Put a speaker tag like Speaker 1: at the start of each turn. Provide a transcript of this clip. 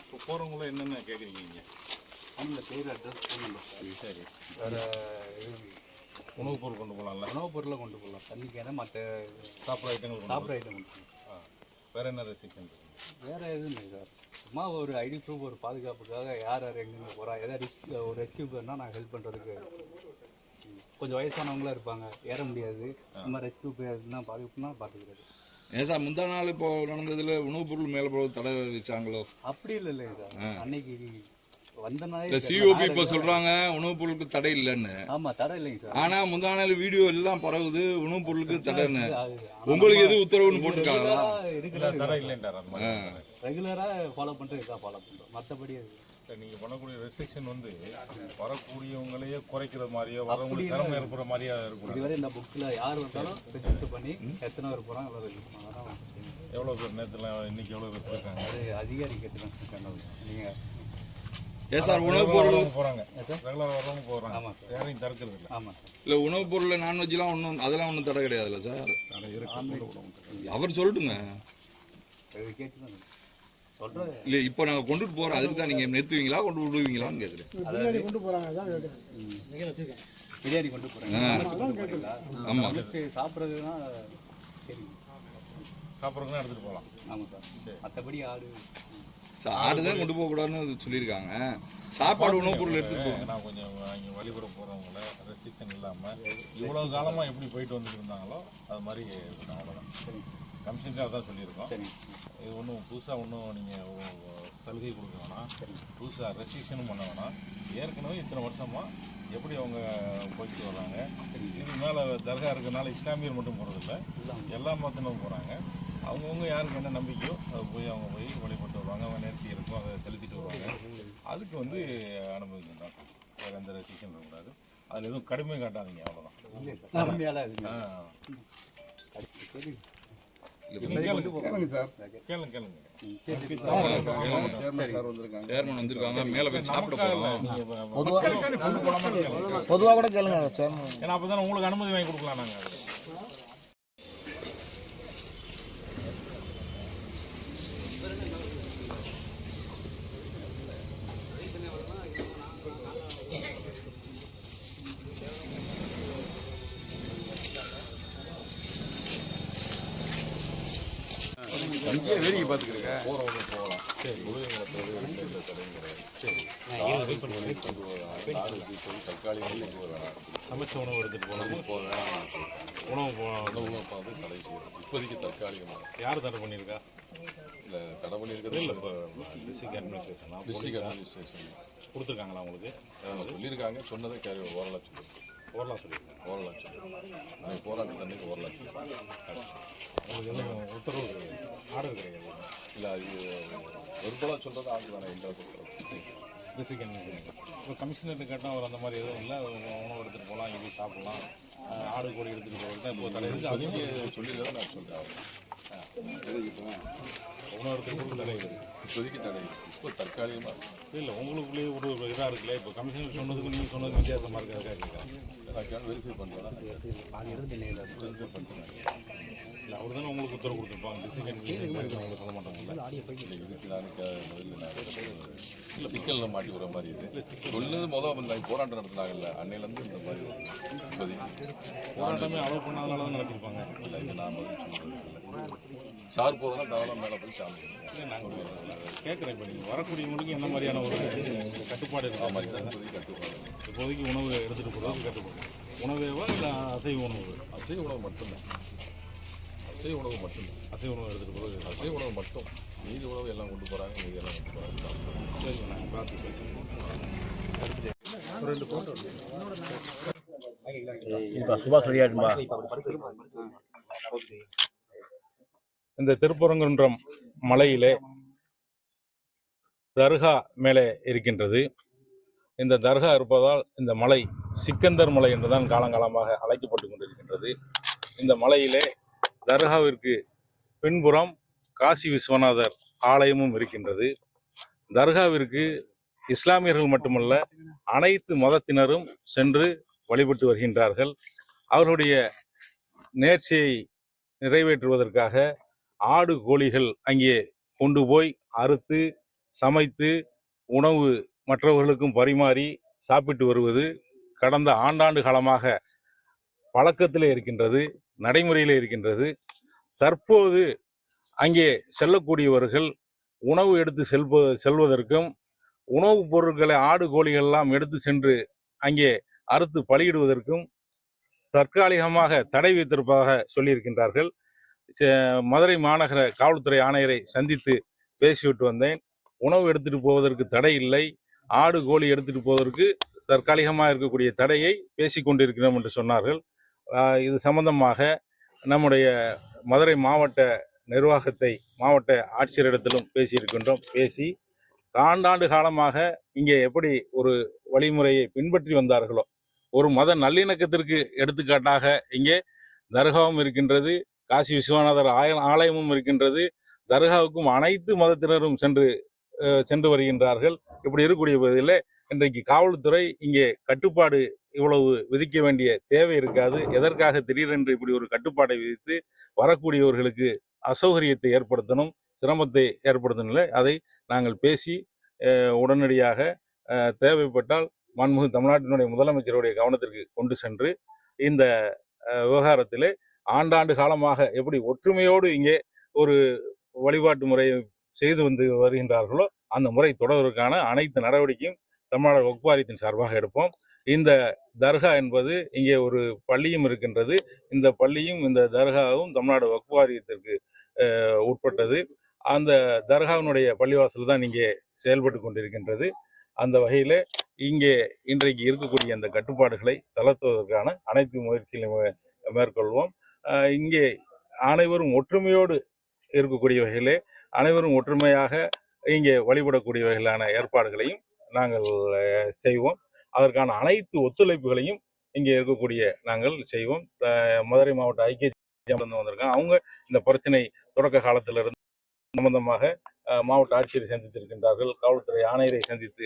Speaker 1: இப்போ போறவங்களும் என்னென்ன கேட்குறீங்க
Speaker 2: அந்த பேர் அட்ரஸ் ஃபோன் நம்பர்
Speaker 1: சரி
Speaker 2: வேறு
Speaker 1: உணவுப் பொருள் கொண்டு போகலாம்ல
Speaker 2: உணவுப் பொருளை கொண்டு போகலாம் தண்ணிக்கான மற்ற
Speaker 1: சாப்பிட்ற ஐட்டங்கள்
Speaker 2: சாப்பிட்ற ஐட்டம் கொண்டு போகலாம்.
Speaker 1: வேறு என்ன ரெஸ்ட்ரிக்ஷன்
Speaker 2: வேற எதுவும் இல்லை சார் சும்மா ஒரு ஐடி ப்ரூஃப் ஒரு பாதுகாப்புக்காக யார் யார் எங்கெங்க போகிறா எதாவது ரிஸ்க் ஒரு ரெஸ்கியூ பண்ணால் நான் ஹெல்ப் பண்ணுறதுக்கு கொஞ்சம் வயசானவங்களாம் இருப்பாங்க. ஏற முடியாது. மாதிரி ரெஸ்கியூ போயிருந்தா பாதுகாப்புனா பார்த்துக்கிறது
Speaker 3: ஏன் சார் முந்தா நாள் இப்போ நடந்ததுல உணவுப் பொருள் மேலே போகிறது தடை வச்சாங்களோ
Speaker 2: அப்படி இல்லை இல்லைங்க சார் அன்னைக்கு நாள்
Speaker 3: சிஓபி இப்போ சொல்கிறாங்க உணவுப் பொருளுக்கு தடை இல்லைன்னு.
Speaker 2: ஆமாம் தடை இல்லைங்க சார்.
Speaker 3: ஆனால் முந்தா நாள் வீடியோ எல்லாம் பரவுது உணவுப் பொருளுக்கு தடைன்னு உங்களுக்கு எது உத்தரவுன்னு
Speaker 2: இருக்கிற
Speaker 1: தடை இல்லைன்றார்.
Speaker 2: ரெகுலராக ஃபாலோ பண்ணிட்டு இருக்கா ஃபாலோ பண்ணுறோம் மற்றபடி
Speaker 1: நீங்கள் பண்ணக்கூடிய ரெஸ்ட்ரிக்ஷன் வந்து வரக்கூடியவங்களையே குறைக்கிற மாதிரியோ வரவங்களுக்கு திறமை ஏற்படுற மாதிரியா இருக்கும்
Speaker 2: இதுவரை இந்த புக்கில் யார் வந்தாலும் ரெஜிஸ்டர் பண்ணி எத்தனை பேர் போகிறாங்க எவ்வளோ ரெஜிஸ்டர் பண்ணாங்க அதான்
Speaker 1: எவ்வளோ பேர் நேரத்தில் இன்னைக்கு எவ்வளோ பேர் போயிருக்காங்க?
Speaker 2: அது அதிகாரி கேட்டு நீங்கள்
Speaker 3: ஏன் சார் உணவுப் பொருள்
Speaker 1: போகிறாங்க ரெகுலர் வரவங்க போகிறாங்க
Speaker 2: ஆமாம்
Speaker 1: யாரையும் தடுக்கிறது இல்லை
Speaker 2: ஆமாம்
Speaker 3: இல்லை உணவுப் பொருளில் நான்வெஜ்லாம் ஒன்றும் அதெல்லாம் ஒன்றும் தடை கிடையாதுல்ல சார்? அவர் சொல்லட்டுங்க. இல்லை இப்போ நாங்கள் கொண்டுட்டு போகிறோம் அதுக்கு தான் நீங்கள் நிறுத்துவீங்களா கொண்டு விடுவீங்களான்னு கேட்குறேன்
Speaker 2: அதாவது பிரியாணி கொண்டு கொண்டு போகிறீங்களா
Speaker 3: ஆமாம்
Speaker 2: சாப்பிட்றதுனா சரி
Speaker 1: சாப்பிட்றதுனா எடுத்துகிட்டு போகலாம்.
Speaker 2: ஆமாம் சார். மற்றபடி ஆடு
Speaker 3: சார் ஆடு தான் கொண்டு போகக்கூடாதுன்னு சொல்லியிருக்காங்க. சாப்பாடு உணவுப் பொருள் போகணும்
Speaker 1: நான் கொஞ்சம் இங்கே வழிபட போகிறவங்கள ரெஸ்ட்ரிக்ஷன் இல்லாமல் இவ்வளோ காலமாக எப்படி போயிட்டு வந்துட்டு இருந்தாங்களோ அது மாதிரி அவ்வளோதான் கமிஷனுக்காக தான் சொல்லியிருக்கோம். இது ஒன்றும் புதுசாக ஒன்றும் நீங்கள் சலுகை கொடுக்க வேணாம். புதுசாக ரெஸ்ட்ரிக்ஷனும் பண்ண வேணாம். ஏற்கனவே இத்தனை வருஷமாக எப்படி அவங்க போயிட்டு வர்றாங்க? இது மேலே தர்கா இருக்கனால இஸ்லாமியர் மட்டும் போகிறதில்ல எல்லா மதத்தினரும் போகிறாங்க அவங்கவுங்க யாருக்கு என்ன நம்பிக்கையோ அது போய் அவங்க போய் வழிபட்டு வருவாங்க அவங்க நேர்த்தி இருக்கும் அதை செலுத்திட்டு வருவாங்க. அதுக்கு வந்து அனுமதி தான். வேறு எந்த ரெஸ்ட்ரிக்ஷன் இருக்கக்கூடாது அதில் எதுவும் கடுமை காட்டாதீங்க அவ்வளோதான்
Speaker 4: பொதுவாக கூட கேளுங்க
Speaker 1: ஏன்னா அப்பதான் உங்களுக்கு அனுமதி வாங்கி கொடுக்கலாம் நாங்க.
Speaker 3: வேடிக்கை பார்த்துக்கிறேங்க
Speaker 1: போறவங்க போகலாம் சரி. தடையும் கிடையாது சரி. போய் கொண்டு வரலாம் சமைச்ச உணவு எடுத்துட்டு போகலாம் போக உணவு போகணும் உணவு பார்த்து தடை செய்யணும் இப்போதைக்கு தற்காலிகமாக யார் தடை பண்ணியிருக்கா? இல்லை தடை பண்ணியிருக்கிறது இல்லை இப்போ டிஸ்ட்ரிக்ட் அட்மினிஸ்ட்ரேஷன்? District administration. கொடுத்துருக்காங்களா உங்களுக்கு? சொல்லியிருக்காங்க. சொன்னதை கேரி ஒரு லட்சம் ஒரு லட்சம் நாளைக்கு போராட்ட அன்னைக்கு ஒரு லட்சம் உத்தரவு கிடையாது. ஆர்டர் கிடையாது. இல்லை அது வெறுப்பலாக சொல்கிறது ஆர்டர் தானே பொறுத்தவரை டிஸ்ட்ரிக்ட் அட்மினிஸ்ட்ரேஷன் இப்போ கமிஷனர்கிட்ட கேட்டால் அவர் அந்த மாதிரி எதுவும் இல்லை. உணவு எடுத்துகிட்டு போகலாம் இது சாப்பிடலாம். ஆடு கோழி எடுத்துகிட்டு போகிறது இப்போ தடை. இருக்குது அதுக்கு சொல்லிடுறத நான் சொல்கிறேன் இப்போதைக்கு தடை இப்போ தற்காலிகமாக இல்லை உங்களுக்குள்ளேயே ஒரு இதாக இருக்குல்ல? இப்போ கமிஷனர் சொன்னதுக்கு நீங்கள் சொன்னதுக்கு வித்தியாசமாக இருக்கிறதா கேட்குறேன் வெரிஃபை பண்ணுறேன் வெரிஃபை பண்ணுறேன் இல்லை அவர் தானே உங்களுக்கு உத்தரவு கொடுத்துருப்பாங்க. உங்களுக்கு சொல்ல மாட்டாங்கல்ல இல்லை இதுக்கு முதல்ல நான் இல்லை சிக்கலில் மாட்டி வர மாதிரி இது சொல்லுது மொதல் இந்த போராட்டம் நடத்துனாங்கல்ல அன்னையிலேருந்து இந்த மாதிரி இப்போதைக்கு போராட்டமே அலோவ் பண்ணாதனால தான் நடத்திருப்பாங்க. இல்லை இது நான் சொல்லுறது சார் போதுனா தாராளம் மேலே போய் சாமி நாங்கள் கேட்குறேன் இப்போ நீங்கள் வரக்கூடியவங்களுக்கு என்ன மாதிரியான ஒரு கட்டுப்பாடு இருக்குது ஆமாம் தான் கட்டுப்பாடு. இப்போதைக்கு உணவு எடுத்துகிட்டு போகிறது கட்டுப்பாடு. உணவேவா இல்லை அசைவ உணவு? அசைவ உணவு மட்டும்தான். அசைவ உணவு மட்டும்தான். அசைவ உணவு எடுத்துகிட்டு போகிறது அசைவ உணவு மட்டும். மீதி உணவு எல்லாம் கொண்டு போகிறாங்க மீதி எல்லாம் கொண்டு போகிறாங்க சரி நான் பார்த்து பேசுகிறேன் இந்த திருப்பரங்குன்றம் மலையிலே தர்கா மேலே இருக்கின்றது. இந்த தர்கா இருப்பதால் இந்த மலை சிக்கந்தர் மலை என்றுதான் காலங்காலமாக அழைக்கப்பட்டு கொண்டிருக்கின்றது. இந்த மலையிலே தர்காவிற்கு பின்புறம் காசி விஸ்வநாதர் ஆலயமும் இருக்கின்றது. தர்காவிற்கு இஸ்லாமியர்கள் மட்டுமல்ல அனைத்து மதத்தினரும் சென்று வழிபட்டு வருகின்றார்கள். அவர்களுடைய நேர்ச்சியை நிறைவேற்றுவதற்காக ஆடு கோழிகள் அங்கே கொண்டு போய் அறுத்து சமைத்து உணவு மற்றவர்களுக்கும் பரிமாறி சாப்பிட்டு வருவது கடந்த ஆண்டாண்டு காலமாக பழக்கத்தில் இருக்கின்றது நடைமுறையில் இருக்கின்றது. தற்போது அங்கே செல்லக்கூடியவர்கள் உணவு எடுத்து செல்ப செல்வதற்கும் உணவுப் பொருட்களை ஆடு கோழிகள் எல்லாம் எடுத்து சென்று அங்கே அறுத்து பலியிடுவதற்கும் தற்காலிகமாக தடை வைத்திருப்பதாக சொல்லியிருக்கின்றார்கள். மதுரை மாநகர காவல்துறை ஆணையரை சந்தித்து பேசிவிட்டு வந்தேன். உணவு எடுத்துட்டு போவதற்கு தடை இல்லை. ஆடு கோழி எடுத்துட்டு போவதற்கு தற்காலிகமாக இருக்கக்கூடிய தடையை பேசி கொண்டிருக்கிறோம் என்று சொன்னார்கள். இது சம்பந்தமாக நம்முடைய மதுரை மாவட்ட நிர்வாகத்தை மாவட்ட ஆட்சியரிடத்திலும் பேசியிருக்கின்றோம். பேசி ஆண்டாண்டு காலமாக இங்கே எப்படி ஒரு வழிமுறையை பின்பற்றி வந்தார்களோ ஒரு மத நல்லிணக்கத்திற்கு எடுத்துக்காட்டாக இங்கே தர்காவும் இருக்கின்றது. காசி விஸ்வநாதர் ஆய- ஆலயமும் இருக்கின்றது. தர்காவுக்கும் அனைத்து மதத்தினரும் சென்று சென்று வருகின்றார்கள். இப்படி இருக்கக்கூடிய பகுதியில் இன்றைக்கு காவல்துறை இங்கே கட்டுப்பாடு இவ்வளவு விதிக்க வேண்டிய தேவை இருக்காது. எதற்காக திடீரென்று இப்படி ஒரு கட்டுப்பாடை விதித்து வரக்கூடியவர்களுக்கு அசௌகரியத்தை ஏற்படுத்தணும் சிரமத்தை ஏற்படுத்தணும் அதை நாங்கள் பேசி உடனடியாக தேவைப்பட்டால் மாண்புமிகு தமிழ்நாட்டினுடைய முதலமைச்சருடைய கவனத்திற்கு கொண்டு சென்று இந்த விவகாரத்திலே ஆண்டாண்டு காலமாக எப்படி ஒற்றுமையோடு இங்கே ஒரு வழிபாட்டு முறையை செய்து வந்து வருகின்றார்களோ அந்த முறை தொடர்வதற்கான அனைத்து நடவடிக்கையும் தமிழ்நாடு வகுப்பாரியத்தின் சார்பாக எடுப்போம். இந்த தர்கா என்பது இங்கே ஒரு பள்ளியும் இருக்கின்றது. இந்த பள்ளியும் இந்த தர்காவும் தமிழ்நாடு வகுப்பாரியத்திற்கு உட்பட்டது. அந்த தர்காவினுடைய பள்ளிவாசல் தான் இங்கே செயல்பட்டு கொண்டிருக்கின்றது. அந்த வகையில் இங்கே இன்றைக்கு இருக்கக்கூடிய அந்த கட்டுப்பாடுகளை தளர்த்துவதற்கான அனைத்து முயற்சிகளையும் மேற்கொள்வோம். இங்கே அனைவரும் ஒற்றுமையோடு இருக்கக்கூடிய வகையிலே அனைவரும் ஒற்றுமையாக இங்கே வழிபடக்கூடிய வகையிலான ஏற்பாடுகளையும் நாங்கள் செய்வோம். அதற்கான அனைத்து ஒத்துழைப்புகளையும் இங்கே இருக்கக்கூடிய நாங்கள் செய்வோம். மதுரை மாவட்ட ஐக்கிய வந்திருக்காங்க. அவங்க இந்த பிரச்சனை தொடக்க காலத்திலிருந்து சம்பந்தமாக மாவட்ட ஆட்சியரை சந்தித்திருக்கின்றார்கள். காவல்துறை ஆணையரை சந்தித்து